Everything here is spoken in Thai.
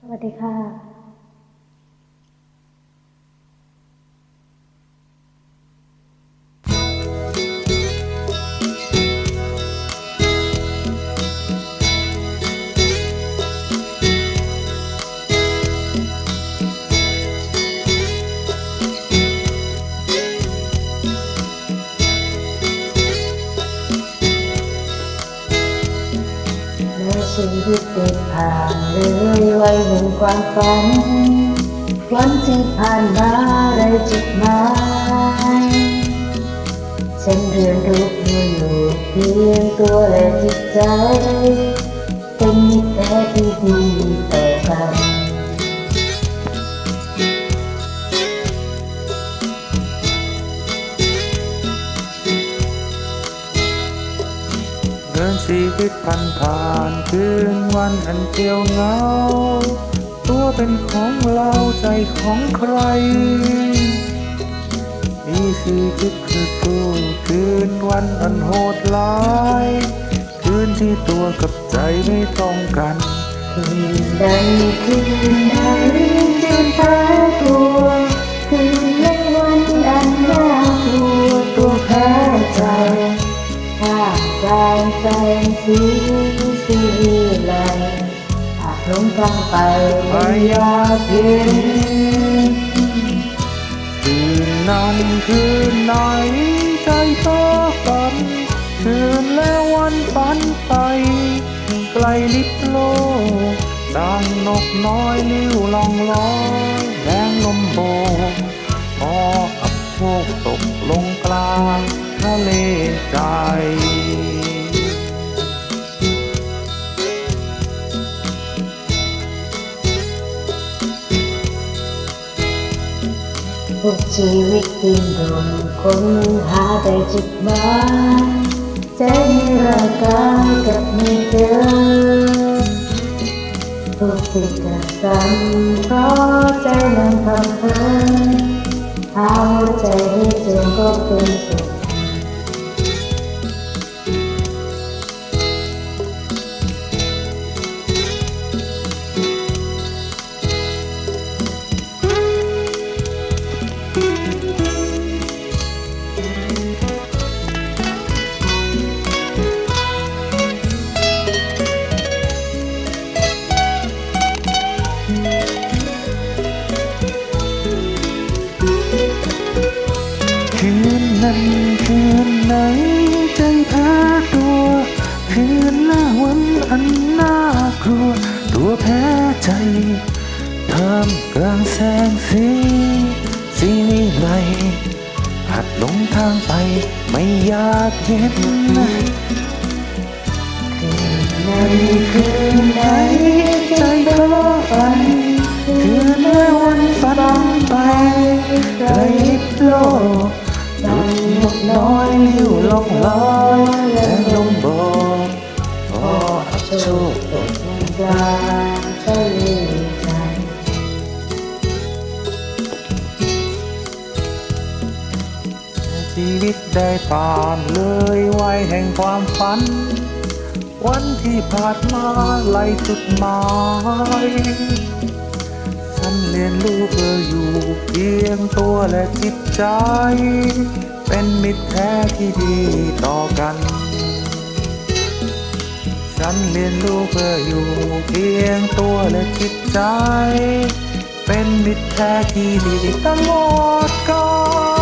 สวัสดีค่ะ ชีวิตเดินผ่านเลยวัยแห่งความฝัน วันที่ผ่านมาได้จุดหมายฉันเรียนรู้เพื่ออยู่เพียงตัวและจิตใจ ชีวิตผ่านผ่านคืนวันอันเที่ยวเหงา ตัวเป็นของเราใจของใคร มีชีวิตคือสู้คืนวันอันโหดร้าย คืนที่ตัวกับใจไม่ตรงกันคืนใดคืนาแสงแสงสีสีไหลอาจหลงทางไปไม่อยากเห็นคืนนั้นคืนไหนใจเธอฝัน คืนและวันฝันไป ไกลลิบโลกดังนกน้อยลิ้วลองลอยแรงลมโบกพออับโชคตกลงกลง ทุกชีวิตดิ้นรนคนหาแต่จุดหมายใจในร่างกายกับไม่เจอทุกสิ่งกระสันเพราะใจนั้นทำเพ้อหาหัวใจให้เจอก็เป็น นั้นคืนไหนใจแพ้ตัว คืนละวันอันน่ากลัว ตัวแพ้ใจท่ามกลางแสงสีสีวิไลหัดหลงทางไปไม่อยากเห็นนั้นคืนไหนใจเพ้อฝั โชคตกกลางทะเลใจชีวิตได้ผ่านเลยวัยแห่งความฝัน วันที่ผ่านมาไล่จุดหมายฉันเรียนรู้เพื่ออยู่เพียงตัวและจิตใจ เป็นมิตรแท้ที่ดีต่อกัน ฉันเรียนรู้เพื่ออยู่เพียงตัวและจิตใจ เป็นมิตรแท้ที่ดีตลอดกาล